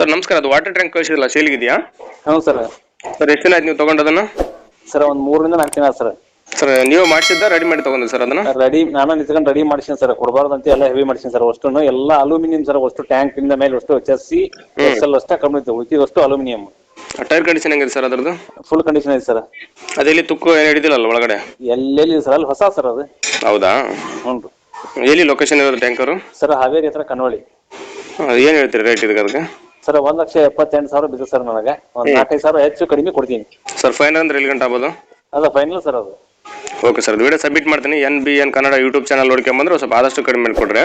Sir ನಮಸ್ಕಾರ. ಅದು water tank ಕಳಿಸಿದಿಲ್ಲ ಸೇಲ್ಗಿದೆಯಾ ಹೌದು ಸರ್. ಸರ್ ಎಷ್ಟು ದಿನ ಆಯ್ತು ನೀವು ಅದನ್ನ ಸರ್ ಒಂದು ಮೂರರಿಂದ ನಾಲ್ಕು ದಿನ ಸರ್. ಸರ್ ನೀವು ಮಾಡಿಸಿದ್ದ ರೆಡಿ ಮಾಡಿ ತಗೊಂಡ ಸರ್ ಅದನ್ನ? ರೆಡಿ ನಾನು ನಿಂತ್ಕೊಂಡು ರೆಡಿ ಮಾಡಿಸಿನಿ ಸರ್. ಕೊಡಬಾರ್ದು ಅಂತ ಎಲ್ಲ ಹೆವಿ ಮಾಡಿಸಿನಿ ಸರ್ ಅಷ್ಟು ಎಲ್ಲ ಅಲ್ಯೂಮಿನಿಯಂ ಸರ್ ಅಷ್ಟು ಟ್ಯಾಂಕ್ ಇಂದ ಮೇಲೆ ಅಷ್ಟು ಚಸ್ಸಿ ಎಸ್ಎಲ್ ಅಷ್ಟೇ ಕಮ್ಮಿ ಇತ್ತು. ಅಷ್ಟು ಅಲ್ಯೂಮಿನಿಯಂ. ಟೈರ್ ಕಂಡೀಷನ್ ಹೆಂಗಿದೆ ಸರ್ ಅದರದ್ದು? ಫುಲ್ ಕಂಡೀಷನ್ ಐತೆ ಸರ್. ಅದೆಲ್ಲಿ ತುಕ್ಕು ಏನು ಹಿಡಿದಿಲ್ಲಲ್ಲ ಒಳಗಡೆ? ಎಲ್ಲೆಲ್ಲಿ ಸರ್ ಅಲ್ಲಿ ಹೊಸ ಸರ್ ಅದು. ಹೌದಾ? ಹ್ಞೂ ರೀ. ಎಲ್ಲಿ ಲೊಕೇಶನ್ ಇರೋದು ಟ್ಯಾಂಕರು ಸರ್ ಹಾವೇರಿ ಹತ್ರ ಕನವಳಿ ಏನು ಹೇಳ್ತೀರಿ ರೇಟ್ ಇದಕ್ಕೆ ಅದಕ್ಕೆ? ಸರ್ ಒಂದ್ ಲಕ್ಷ ಎಪ್ಪತ್ತೆಂಟು ಸಾವಿರ ಬಿದ್ದು ಸರ್ ನನಗೆ. ಒಂದ್ ನಾಲ್ಕೈದು ಸಾವಿರ ಹೆಚ್ಚು ಕಡಿಮೆ ಕೊಡ್ತೀನಿ. ಸರ್ ಫೈನಲ್ ಅಂದ್ರೆ ಎಲ್ಲಿ ಗಂಟೆ ಆಗ್ಬೋದು? ಅದ ಫೈನಲ್ ಸರ್ ಅದು. ಓಕೆ ಸರ್ ವಿಡಿಯೋ ಸಬ್ಮಿಟ್ ಮಾಡ್ತೀನಿ. N B N Kannada YouTube channel ನೋಡ್ಕೊಂಬಂದ್ರೆ ಸ್ವಲ್ಪ ಆದಷ್ಟು ಕಡಿಮೆ ಮಾಡಿ ಕೊಡ್ರಿ